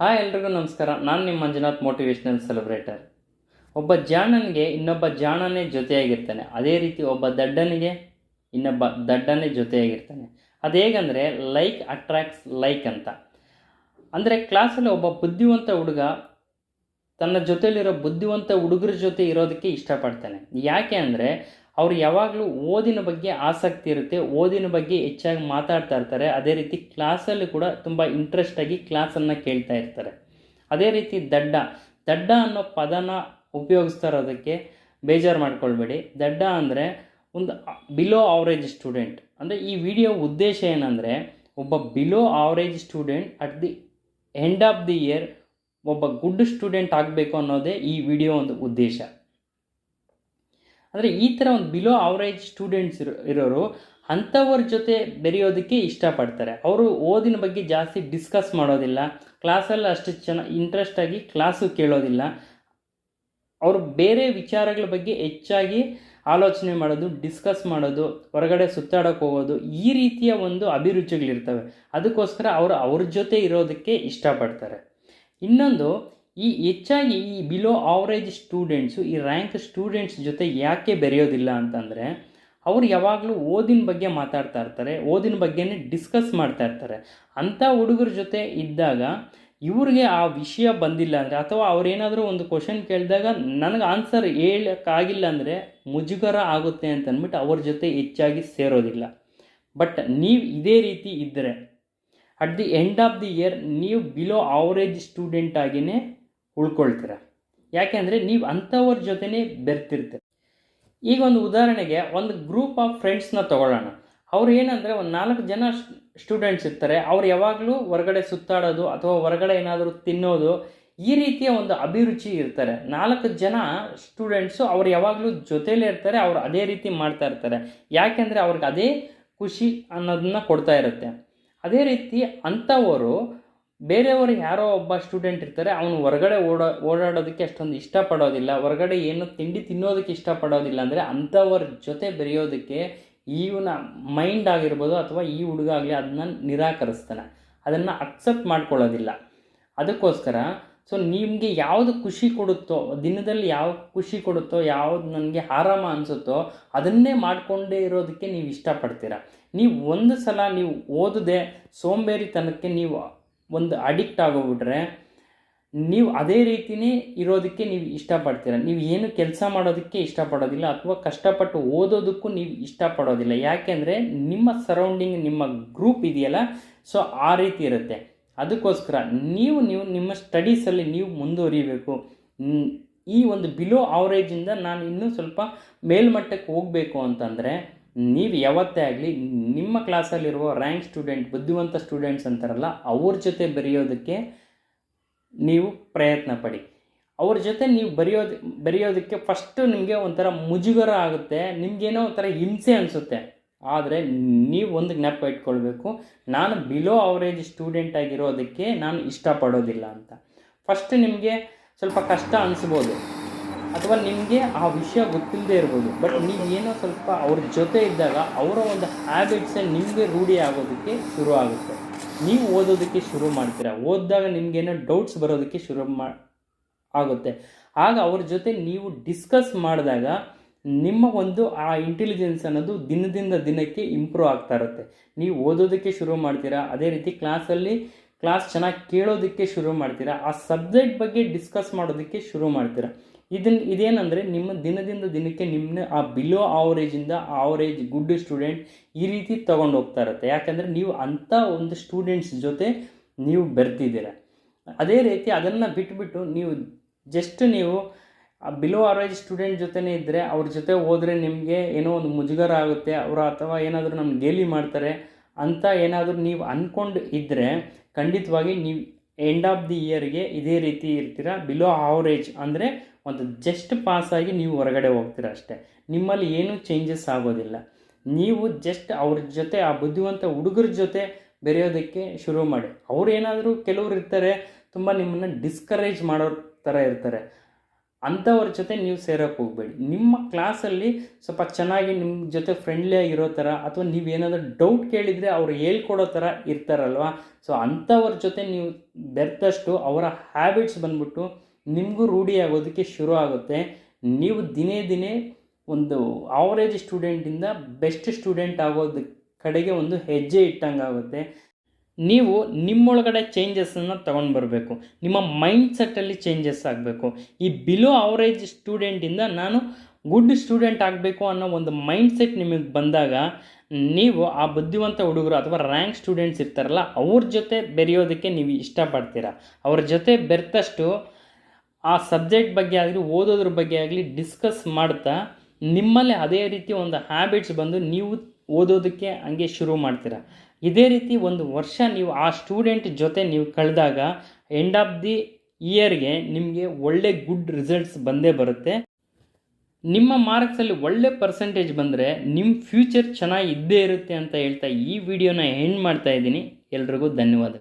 Hi ಎಲ್ರಿಗೂ ನಮಸ್ಕಾರ. ನಾನು ನಿಮ್ಮ ಮಂಜುನಾಥ್ ಮೋಟಿವೇಶ್ನಲ್ ಸೆಲೆಬ್ರೇಟರ್ ಒಬ್ಬ ಜಾಣನಿಗೆ ಇನ್ನೊಬ್ಬ ಜಾಣನೇ ಜೊತೆಯಾಗಿರ್ತಾನೆ. ಅದೇ ರೀತಿ ಒಬ್ಬ ದಡ್ಡನಿಗೆ ಇನ್ನೊಬ್ಬ ದಡ್ಡನೇ ಜೊತೆಯಾಗಿರ್ತಾನೆ. ಅದು ಹೇಗಂದರೆ ಲೈಕ್ ಅಟ್ರಾಕ್ಟ್ಸ್ ಲೈಕ್ ಅಂತ. ಅಂದರೆ ಕ್ಲಾಸಲ್ಲಿ ಒಬ್ಬ ಬುದ್ಧಿವಂತ ಹುಡುಗ ತನ್ನ ಜೊತೆಯಲ್ಲಿರೋ ಬುದ್ಧಿವಂತ ಹುಡುಗರ ಜೊತೆ ಇರೋದಕ್ಕೆ ಇಷ್ಟಪಡ್ತಾನೆ. ಯಾಕೆ ಅಂದರೆ ಅವ್ರು ಯಾವಾಗಲೂ ಓದಿನ ಬಗ್ಗೆ ಆಸಕ್ತಿ ಇರುತ್ತೆ, ಓದಿನ ಬಗ್ಗೆ ಹೆಚ್ಚಾಗಿ ಮಾತಾಡ್ತಾ ಇರ್ತಾರೆ. ಅದೇ ರೀತಿ ಕ್ಲಾಸಲ್ಲಿ ಕೂಡ ತುಂಬ ಇಂಟ್ರೆಸ್ಟಾಗಿ ಕ್ಲಾಸನ್ನು ಕೇಳ್ತಾ ಇರ್ತಾರೆ. ಅದೇ ರೀತಿ ದಡ್ಡ ದಡ್ಡ ಅನ್ನೋ ಪದನ ಉಪಯೋಗಿಸ್ತಾ ಇರೋದಕ್ಕೆ ಬೇಜಾರು ಮಾಡ್ಕೊಳ್ಬೇಡಿ. ದಡ್ಡ ಅಂದರೆ ಒಂದು ಬಿಲೋ ಆವರೇಜ್ ಸ್ಟೂಡೆಂಟ್ ಅಂದರೆ ಈ ವಿಡಿಯೋ ಉದ್ದೇಶ ಏನಂದರೆ, ಒಬ್ಬ below average student at the end of the year ಒಬ್ಬ ಗುಡ್ ಸ್ಟೂಡೆಂಟ್ ಆಗಬೇಕು ಅನ್ನೋದೇ ಈ ವಿಡಿಯೋ ಒಂದು ಉದ್ದೇಶ. ಅಂದರೆ ಈ ಥರ ಒಂದು ಬಿಲೋ ಅವರೇಜ್ ಸ್ಟೂಡೆಂಟ್ಸ್ ಇರೋ, ಇರೋರು ಅಂಥವ್ರ ಜೊತೆ ಬೆರೆಯೋದಕ್ಕೆ ಇಷ್ಟಪಡ್ತಾರೆ. ಅವರು ಓದಿನ ಬಗ್ಗೆ ಜಾಸ್ತಿ ಡಿಸ್ಕಸ್ ಮಾಡೋದಿಲ್ಲ. ಕ್ಲಾಸಲ್ಲಿ ಅಷ್ಟು ಚೆನ್ನಾಗಿ ಇಂಟ್ರೆಸ್ಟಾಗಿ ಕ್ಲಾಸು ಕೇಳೋದಿಲ್ಲ. ಅವರು ಬೇರೆ ವಿಚಾರಗಳ ಬಗ್ಗೆ ಹೆಚ್ಚಾಗಿ ಆಲೋಚನೆ ಮಾಡೋದು ಡಿಸ್ಕಸ್ ಮಾಡೋದು, ಹೊರಗಡೆ ಸುತ್ತಾಡೋಕೆ ಹೋಗೋದು, ಈ ರೀತಿಯ ಒಂದು ಅಭಿರುಚಿಗಳಿರ್ತವೆ. ಅದಕ್ಕೋಸ್ಕರ ಅವರು ಅವ್ರ ಜೊತೆ ಇರೋದಕ್ಕೆ ಇಷ್ಟಪಡ್ತಾರೆ. ಇನ್ನೊಂದು ಈ ಹೆಚ್ಚಾಗಿ ಈ ಬಿಲೋ ಆವರೇಜ್ ಸ್ಟೂಡೆಂಟ್ಸು ಈ ರ್ಯಾಂಕ್ ಸ್ಟೂಡೆಂಟ್ಸ್ ಜೊತೆ ಯಾಕೆ ಬೆರೆಯೋದಿಲ್ಲ ಅಂತಂದರೆ, ಅವರು ಯಾವಾಗಲೂ ಓದಿನ ಬಗ್ಗೆ ಮಾತಾಡ್ತಾ ಇರ್ತಾರೆ, ಓದಿನ ಬಗ್ಗೆನೇ ಡಿಸ್ಕಸ್ ಮಾಡ್ತಾ ಇರ್ತಾರೆ. ಅಂಥ ಹುಡುಗರ ಜೊತೆ ಇದ್ದಾಗ ಇವ್ರಿಗೆ ಆ ವಿಷಯ ಬಂದಿಲ್ಲ ಅಂದರೆ, ಅಥವಾ ಅವ್ರೇನಾದರೂ ಒಂದು ಕ್ವಶನ್ ಕೇಳಿದಾಗ ನನಗೆ ಆನ್ಸರ್ ಹೇಳೋಕ್ಕಾಗಿಲ್ಲ ಅಂದರೆ ಮುಜುಗರ ಆಗುತ್ತೆ ಅಂತ ಅಂದ್ಬಿಟ್ಟು ಅವ್ರ ಜೊತೆ ಹೆಚ್ಚಾಗಿ ಸೇರೋದಿಲ್ಲ. ಬಟ್ ನೀವು ಇದೇ ರೀತಿ ಇದ್ದರೆ at the end of the year ನೀವು ಬಿಲೋ ಆವರೇಜ್ ಸ್ಟೂಡೆಂಟ್ ಆಗಿಯೇ ಉಳ್ಕೊಳ್ತೀರ? ಯಾಕೆಂದರೆ ನೀವು ಅಂಥವ್ರ ಜೊತೆನೇ ಬೆರ್ತಿರ್ತೀರ. ಈಗ ಒಂದು ಉದಾಹರಣೆಗೆ ಒಂದು ಗ್ರೂಪ್ ಆಫ್ ಫ್ರೆಂಡ್ಸ್ನ ತಗೊಳ್ಳೋಣ. ಅವ್ರು ಏನಂದರೆ ಒಂದು ನಾಲ್ಕು ಜನ ಸ್ಟೂಡೆಂಟ್ಸ್ ಇರ್ತಾರೆ. ಅವ್ರು ಯಾವಾಗಲೂ ಹೊರಗಡೆ ಸುತ್ತಾಡೋದು ಅಥವಾ ಹೊರಗಡೆ ಏನಾದರೂ ತಿನ್ನೋದು ಈ ರೀತಿಯ ಒಂದು ಅಭಿರುಚಿ ಇರ್ತಾರೆ. ನಾಲ್ಕು ಜನ ಸ್ಟೂಡೆಂಟ್ಸು ಅವ್ರು ಯಾವಾಗಲೂ ಜೊತೆಯಲ್ಲೇ ಇರ್ತಾರೆ, ಅವ್ರು ಅದೇ ರೀತಿ ಮಾಡ್ತಾ ಇರ್ತಾರೆ. ಯಾಕೆಂದರೆ ಅವ್ರಿಗೆ ಅದೇ ಖುಷಿ ಅನ್ನೋದನ್ನ ಕೊಡ್ತಾ ಇರುತ್ತೆ. ಅದೇ ರೀತಿ ಅಂಥವರು ಬೇರೆಯವರು ಯಾರೋ ಒಬ್ಬ ಸ್ಟೂಡೆಂಟ್ ಇರ್ತಾರೆ, ಅವನು ಹೊರಗಡೆ ಓಡೋ, ಓಡಾಡೋದಕ್ಕೆ ಅಷ್ಟೊಂದು ಇಷ್ಟಪಡೋದಿಲ್ಲ. ಹೊರಗಡೆ ಏನು ತಿಂಡಿ ತಿನ್ನೋದಕ್ಕೆ ಇಷ್ಟಪಡೋದಿಲ್ಲ ಅಂದರೆ ಅಂಥವ್ರ ಜೊತೆ ಬೆರೆಯೋದಕ್ಕೆ ಇವನ ಮೈಂಡ್ ಆಗಿರ್ಬೋದು ಅಥವಾ ಈ ಹುಡುಗ ಆಗಲಿ ಅದನ್ನ ನಿರಾಕರಿಸ್ತಾನೆ. ಅದನ್ನು ಅಕ್ಸೆಪ್ಟ್ ಮಾಡ್ಕೊಳ್ಳೋದಿಲ್ಲ. ಅದಕ್ಕೋಸ್ಕರ ಸೊ ನಿಮಗೆ ಯಾವುದು ಖುಷಿ ಕೊಡುತ್ತೋ, ದಿನದಲ್ಲಿ ಯಾವ ಖುಷಿ ಕೊಡುತ್ತೋ, ಯಾವುದು ನನಗೆ ಆರಾಮ ಅನಿಸುತ್ತೋ ಅದನ್ನೇ ಮಾಡಿಕೊಂಡೇ ಇರೋದಕ್ಕೆ ನೀವು ಇಷ್ಟಪಡ್ತೀರ. ನೀವು ಒಂದು ಸಲ ನೀವು ಓದದೆ ಸೋಂಬೇರಿತನಕ್ಕೆ ನೀವು ಒಂದು ಅಡಿಕ್ಟ್ ಆಗೋಗ್ಬಿಟ್ರೆ ನೀವು ಅದೇ ರೀತಿಯೇ ಇರೋದಕ್ಕೆ ನೀವು ಇಷ್ಟಪಡ್ತೀರ. ನೀವು ಏನು ಕೆಲಸ ಮಾಡೋದಕ್ಕೆ ಇಷ್ಟಪಡೋದಿಲ್ಲ ಅಥವಾ ಕಷ್ಟಪಟ್ಟು ಓದೋದಕ್ಕೂ ನೀವು ಇಷ್ಟಪಡೋದಿಲ್ಲ. ಯಾಕೆಂದರೆ ನಿಮ್ಮ ಸರೌಂಡಿಂಗ್ ನಿಮ್ಮ ಗ್ರೂಪ್ ಇದೆಯಲ್ಲ ಸೊ ಆ ರೀತಿ ಇರುತ್ತೆ. ಅದಕ್ಕೋಸ್ಕರ ನೀವು ನೀವು ನಿಮ್ಮ ಸ್ಟಡೀಸಲ್ಲಿ ನೀವು ಮುಂದುವರಿಬೇಕು. ಈ ಒಂದು ಬಿಲೋ ಆವ್ರೇಜಿಂದ ನಾನು ಇನ್ನೂ ಸ್ವಲ್ಪ ಮೇಲ್ಮಟ್ಟಕ್ಕೆ ಹೋಗಬೇಕು ಅಂತಂದರೆ ನೀವು ಯಾವತ್ತೇ ಆಗಲಿ ನಿಮ್ಮ ಕ್ಲಾಸಲ್ಲಿರುವ ರ್ಯಾಂಕ್ ಸ್ಟೂಡೆಂಟ್ ಬುದ್ಧಿವಂತ ಸ್ಟೂಡೆಂಟ್ಸ್ ಅಂತಾರಲ್ಲ, ಅವ್ರ ಜೊತೆ ಬರೆಯೋದಕ್ಕೆ ನೀವು ಪ್ರಯತ್ನ ಪಡಿ. ಅವ್ರ ಜೊತೆ ನೀವು ಬರೆಯೋದು, ಬರೆಯೋದಕ್ಕೆ ಫಸ್ಟು ನಿಮಗೆ ಒಂಥರ ಮುಜುಗರ ಆಗುತ್ತೆ, ನಿಮಗೇನೋ ಒಂಥರ ಹಿಂಸೆ ಅನಿಸುತ್ತೆ. ಆದರೆ ನೀವು ಒಂದು ಜ್ಞಾಪ ಇಟ್ಕೊಳ್ಬೇಕು, ನಾನು ಬಿಲೋ ಅವರೇಜ್ ಸ್ಟೂಡೆಂಟ್ ಆಗಿರೋದಕ್ಕೆ ನಾನು ಇಷ್ಟಪಡೋದಿಲ್ಲ ಅಂತ. ಫಸ್ಟ್ ನಿಮಗೆ ಸ್ವಲ್ಪ ಕಷ್ಟ ಅನಿಸ್ಬೋದು. ಅಥವಾ ನಿಮಗೆ ಆ ವಿಷಯ ಗೊತ್ತಿಲ್ಲದೆ ಇರ್ಬೋದು. ಬಟ್ ನೀವು ಏನೋ ಸ್ವಲ್ಪ ಅವ್ರ ಜೊತೆ ಇದ್ದಾಗ ಅವರ ಒಂದು ಹ್ಯಾಬಿಟ್ಸೇ ನಿಮಗೆ ರೂಢಿ ಆಗೋದಕ್ಕೆ ಶುರು ಆಗುತ್ತೆ. ನೀವು ಓದೋದಕ್ಕೆ ಶುರು ಮಾಡ್ತೀರಾ? ಓದಿದಾಗ ನಿಮಗೇನೋ ಡೌಟ್ಸ್ ಬರೋದಕ್ಕೆ ಶುರು ಮಾ, ಆಗುತ್ತೆ. ಆಗ ಅವ್ರ ಜೊತೆ ನೀವು ಡಿಸ್ಕಸ್ ಮಾಡಿದಾಗ ನಿಮ್ಮ ಒಂದು ಆ ಇಂಟೆಲಿಜೆನ್ಸ್ ಅನ್ನೋದು ದಿನದಿಂದ ದಿನಕ್ಕೆ ಇಂಪ್ರೂವ್ ಆಗ್ತಾ ಇರುತ್ತೆ. ನೀವು ಓದೋದಕ್ಕೆ ಶುರು ಮಾಡ್ತೀರಾ? ಅದೇ ರೀತಿ ಕ್ಲಾಸಲ್ಲಿ ಕ್ಲಾಸ್ ಚೆನ್ನಾಗಿ ಕೇಳೋದಕ್ಕೆ ಶುರು ಮಾಡ್ತೀರಾ? ಆ ಸಬ್ಜೆಕ್ಟ್ ಬಗ್ಗೆ ಡಿಸ್ಕಸ್ ಮಾಡೋದಕ್ಕೆ ಶುರು ಮಾಡ್ತೀರಾ? ಇದನ್ನು ಇದೇನೆಂದರೆ ನಿಮ್ಮ ದಿನದಿಂದ ದಿನಕ್ಕೆ ನಿಮ್ಮನ್ನ ಆ ಬಿಲೋ ಆವರೇಜಿಂದ ಆವರೇಜ್ ಗುಡ್ ಸ್ಟೂಡೆಂಟ್ ಈ ರೀತಿ ತೊಗೊಂಡು ಹೋಗ್ತಾ ಇರುತ್ತೆ. ಯಾಕಂದರೆ ನೀವು ಅಂಥ ಒಂದು ಸ್ಟೂಡೆಂಟ್ಸ್ ಜೊತೆ ನೀವು ಬರ್ತಿದ್ದೀರ. ಅದೇ ರೀತಿ ಅದನ್ನು ಬಿಟ್ಬಿಟ್ಟು ನೀವು ಜಸ್ಟ್ ನೀವು ಆ ಬಿಲೋ ಆವರೇಜ್ ಸ್ಟೂಡೆಂಟ್ ಜೊತೆನೇ ಇದ್ದರೆ ಅವ್ರ ಜೊತೆ ಹೋದರೆ ನಿಮಗೆ ಏನೋ ಒಂದು ಮುಜುಗರ ಆಗುತ್ತೆ, ಅವರು ಅಥವಾ ಏನಾದರೂ ನಮ್ಮ ಗೇಲಿ ಮಾಡ್ತಾರೆ ಅಂತ ಏನಾದರೂ ನೀವು ಅಂದ್ಕೊಂಡು ಇದ್ದರೆ ಖಂಡಿತವಾಗಿ ನೀವು ಎಂಡ್ ಆಫ್ ದಿ ಇಯರ್ಗೆ ಇದೇ ರೀತಿ ಇರ್ತೀರ. ಬಿಲೋ ಆವರೇಜ್ ಅಂದರೆ ಒಂದು ಜಸ್ಟ್ ಪಾಸಾಗಿ ನೀವು ಹೊರಗಡೆ ಹೋಗ್ತೀರ ಅಷ್ಟೇ. ನಿಮ್ಮಲ್ಲಿ ಏನೂ ಚೇಂಜಸ್ ಆಗೋದಿಲ್ಲ. ನೀವು ಜಸ್ಟ್ ಅವ್ರ ಜೊತೆ, ಆ ಬುದ್ಧಿವಂತ ಹುಡುಗರ ಜೊತೆ ಬೆರೆಯೋದಕ್ಕೆ ಶುರು ಮಾಡಿ. ಅವ್ರು ಏನಾದರೂ ಕೆಲವರು ಇರ್ತಾರೆ, ತುಂಬ ನಿಮ್ಮನ್ನು ಡಿಸ್ಕರೇಜ್ ಮಾಡೋ ಥರ ಇರ್ತಾರೆ. ಅಂಥವ್ರ ಜೊತೆ ನೀವು ಸೇರೋಕ್ಕೆ ಹೋಗಬೇಡಿ. ನಿಮ್ಮ ಕ್ಲಾಸಲ್ಲಿ ಸ್ವಲ್ಪ ಚೆನ್ನಾಗಿ ನಿಮ್ಮ ಜೊತೆ ಫ್ರೆಂಡ್ಲಿ ಆಗಿರೋ ಥರ ಅಥವಾ ನೀವೇನಾದರೂ ಡೌಟ್ ಕೇಳಿದರೆ ಅವ್ರು ಹೇಳ್ಕೊಡೋ ಥರ ಇರ್ತಾರಲ್ವ? ಸೊ ಅಂಥವ್ರ ಜೊತೆ ನೀವು ಬೆರೆತಷ್ಟು ಅವರ ಹ್ಯಾಬಿಟ್ಸ್ ಬಂದ್ಬಿಟ್ಟು ನಿಮಗೂ ರೂಢಿ ಆಗೋದಕ್ಕೆ ಶುರು ಆಗುತ್ತೆ. ನೀವು ದಿನೇ ದಿನೇ ಒಂದು ಆವರೇಜ್ ಸ್ಟೂಡೆಂಟಿಂದ ಬೆಸ್ಟ್ ಸ್ಟೂಡೆಂಟ್ ಆಗೋದ ಕಡೆಗೆ ಒಂದು ಹೆಜ್ಜೆ ಇಟ್ಟಂಗೆ ಆಗುತ್ತೆ. ನೀವು ನಿಮ್ಮೊಳಗಡೆ ಚೇಂಜಸನ್ನು ತೊಗೊಂಡು ಬರಬೇಕು. ನಿಮ್ಮ ಮೈಂಡ್ ಸೆಟ್ಟಲ್ಲಿ ಚೇಂಜಸ್ ಆಗಬೇಕು. ಈ ಬಿಲೋ ಅವರೇಜ್ ಸ್ಟೂಡೆಂಟಿಂದ ನಾನು ಗುಡ್ ಸ್ಟೂಡೆಂಟ್ ಆಗಬೇಕು ಅನ್ನೋ ಒಂದು ಮೈಂಡ್ ಸೆಟ್ ನಿಮಗೆ ಬಂದಾಗ, ನೀವು ಆ ಬುದ್ಧಿವಂತ ಹುಡುಗರು ಅಥವಾ ರ್ಯಾಂಕ್ ಸ್ಟೂಡೆಂಟ್ಸ್ ಇರ್ತಾರಲ್ಲ, ಅವ್ರ ಜೊತೆ ಬೆರೆಯೋದಕ್ಕೆ ನೀವು ಇಷ್ಟಪಡ್ತೀರ? ಅವ್ರ ಜೊತೆ ಬೆರೆತಷ್ಟು ಆ ಸಬ್ಜೆಕ್ಟ್ ಬಗ್ಗೆ ಆಗಲಿ, ಓದೋದ್ರ ಬಗ್ಗೆ ಆಗಲಿ ಡಿಸ್ಕಸ್ ಮಾಡ್ತಾ ನಿಮ್ಮಲ್ಲಿ ಅದೇ ರೀತಿ ಒಂದು ಹ್ಯಾಬಿಟ್ಸ್ ಬಂದು ನೀವು ಓದೋದಕ್ಕೆ ಹಂಗೆ ಶುರು ಮಾಡ್ತೀರಾ. ಇದೇ ರೀತಿ ಒಂದು ವರ್ಷ ನೀವು ಆ ಸ್ಟೂಡೆಂಟ್ ಜೊತೆ ನೀವು ಕಳೆದಾಗ ಎಂಡ್ ಆಫ್ ದಿ ಇಯರ್ಗೆ ನಿಮಗೆ ಒಳ್ಳೆ ಗುಡ್ ರಿಸಲ್ಟ್ಸ್ ಬಂದೇ ಬರುತ್ತೆ. ನಿಮ್ಮ ಮಾರ್ಕ್ಸಲ್ಲಿ ಒಳ್ಳೆ ಪರ್ಸೆಂಟೇಜ್ ಬಂದರೆ ನಿಮ್ಮ ಫ್ಯೂಚರ್ ಚೆನ್ನಾಗಿ ಇದ್ದೇ ಇರುತ್ತೆ ಅಂತ ಹೇಳ್ತಾ ಈ ವಿಡಿಯೋನ ಎಂಡ್ ಮಾಡ್ತಾ ಇದ್ದೀನಿ. ಎಲ್ರಿಗೂ ಧನ್ಯವಾದ.